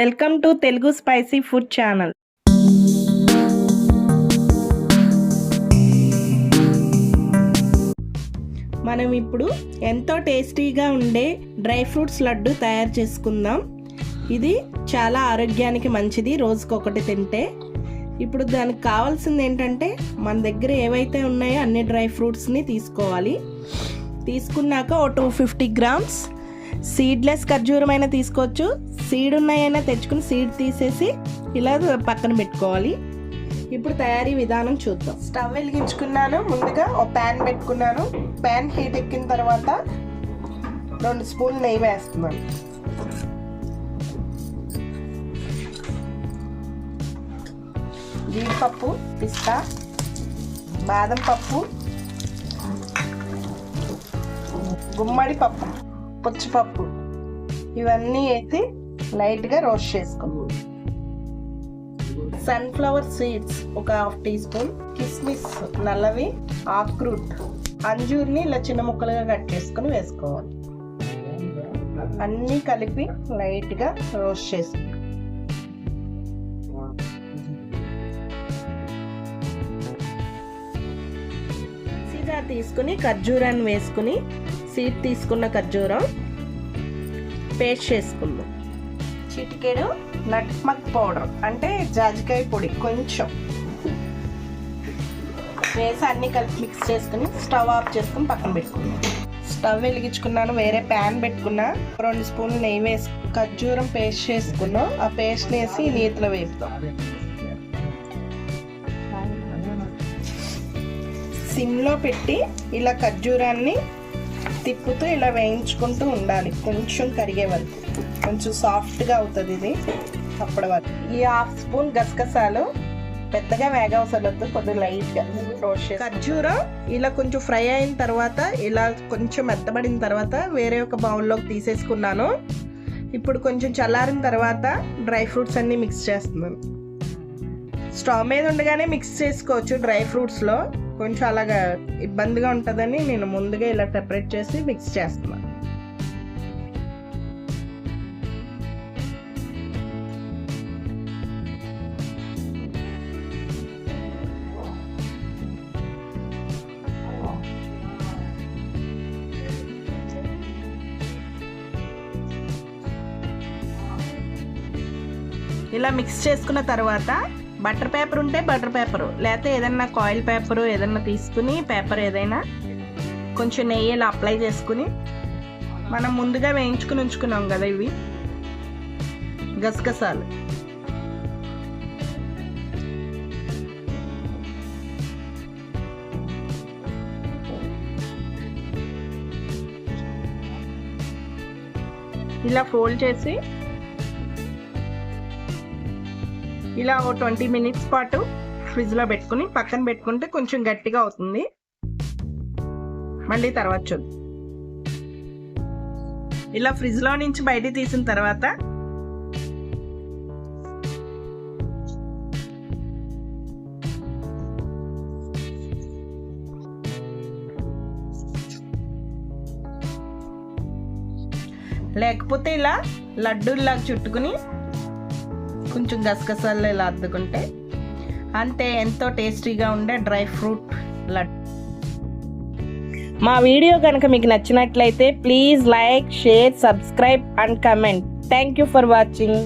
Welcome to Telugu spicy food channel. మనం ఇప్పుడు ఎంతో టేస్టీగా ఉండే డ్రై ఫ్రూట్స్ లడ్డు తయారు చేసుకుందాం. ఇది చాలా ఆరోగ్యానికి మంచిది రోజుకొకటి తింటే. ఇప్పుడు దానికి కావాల్సింది ఏంటంటే మన దగ్గర ఏవైతే ఉన్నాయో అన్ని డ్రై ఫ్రూట్స్ని తీసుకోవాలి. తీసుకున్నాక ఓ టూ ఫిఫ్టీ గ్రామ్స్ సీడ్లెస్ ఖర్జూరం అయినా తీసుకోవచ్చు. సీడ్ ఉన్నాయైనా తెచ్చుకుని సీడ్ తీసేసి ఇలా పక్కన పెట్టుకోవాలి. ఇప్పుడు తయారీ విధానం చూద్దాం. స్టవ్ వెలిగించుకున్నాను. ముందుగా ఒక ప్యాన్ పెట్టుకున్నాను. ప్యాన్ హీట్ ఎక్కిన తర్వాత రెండు స్పూన్ నెయ్యి వేస్తున్నాను. జీడిపప్పు పిస్తా బాదం పప్పు గుమ్మడి పప్పు. పుచ్చిపప్పు. ఇవన్నీ వేసి లైట్గా రోస్ట్ చేసుకున్నాం సన్ఫ్లవర్ సీడ్స్ ఒక హాఫ్ టీ స్పూన్ కిస్మిస్ నల్లవి ఆక్రూట్ అంజూర్ని ఇలా చిన్న ముక్కలుగా కట్ చేసుకుని వేసుకోవాలి. అన్నీ కలిపి లైట్గా రోస్ట్ చేసుకుంటాం తీసుకుని ఖర్జూరాన్ని వేసుకుని సీడ్ తీసుకున్న ఖర్జూరం పేస్ట్ చేసుకుందాం. చిటికెడు నట్మక్ పౌడర్ అంటే జాజికాయ పొడి కొంచెం. వేసి అన్ని కలిపి మిక్స్ చేసుకుని స్టవ్ ఆఫ్ చేసుకుని పక్కన పెట్టుకున్నాం స్టవ్ వెలిగించుకున్నాను వేరే ప్యాన్ పెట్టుకున్నా. రెండు స్పూన్లు నెయ్యి వేసి ఖర్జూరం పేస్ట్ చేసుకున్నాం. ఆ పేస్ట్ వేసి నీతిలో వేపుతాం సిమ్లో పెట్టి ఇలా ఖర్జూరాన్ని తిప్పుతూ ఇలా వేయించుకుంటూ ఉండాలి. కొంచెం కరిగే వరకు. కొంచెం సాఫ్ట్గా అవుతుంది ఇది. అప్పటి వరకు. ఈ హాఫ్ స్పూన్ గసగసాలు పెద్దగా వేగవసరం వద్దు కొద్దిగా లైట్గా రోస్ట్ ఖర్జూరం ఇలా కొంచెం ఫ్రై అయిన తర్వాత ఇలా కొంచెం మెత్తబడిన తర్వాత వేరే ఒక బౌల్లోకి తీసేసుకున్నాను. ఇప్పుడు కొంచెం చల్లారిన తర్వాత డ్రై ఫ్రూట్స్ అన్నీ మిక్స్ చేస్తున్నాను. స్టవ్ మీద ఉండగానే మిక్స్ చేసుకోవచ్చు డ్రై ఫ్రూట్స్లో. కొంచెం అలాగా ఇబ్బందిగా ఉంటుందని నేను ముందుగా ఇలా సెపరేట్ చేసి మిక్స్ చేస్తున్నాను ఇలా మిక్స్ చేసుకున్న తర్వాత బటర్ పేపర్ ఉంటే బటర్ పేపరు. లేకపోతే ఏదైనా కాయిల్ పేపరు ఏదైనా తీసుకుని పేపర్ ఏదైనా కొంచెం నెయ్యి ఇలా అప్లై చేసుకుని మనం ముందుగా వేయించుకుని ఉంచుకున్నాం కదా ఇవి. గసగసాలు. ఇలా ఫోల్డ్ చేసి ఇలా ఒక ట్వంటీ మినిట్స్ పాటు ఫ్రిడ్జ్లో పెట్టుకుని పక్కన పెట్టుకుంటే కొంచెం గట్టిగా అవుతుంది. మళ్ళీ తర్వాత చూద్దాం. ఇలా ఫ్రిడ్జ్లో నుంచి బయటికి తీసిన తర్వాత లేకపోతే ఇలా లడ్డూల్లాగా చుట్టుకుని కొంచెం గసగసాలు ఇలా అద్దుకుంటే అంతే ఎంతో టేస్టీగా ఉండే డ్రై ఫ్రూట్ లడ్డు మా వీడియో కనుక మీకు నచ్చినట్లయితే please like share subscribe and comment. Thank you for watching.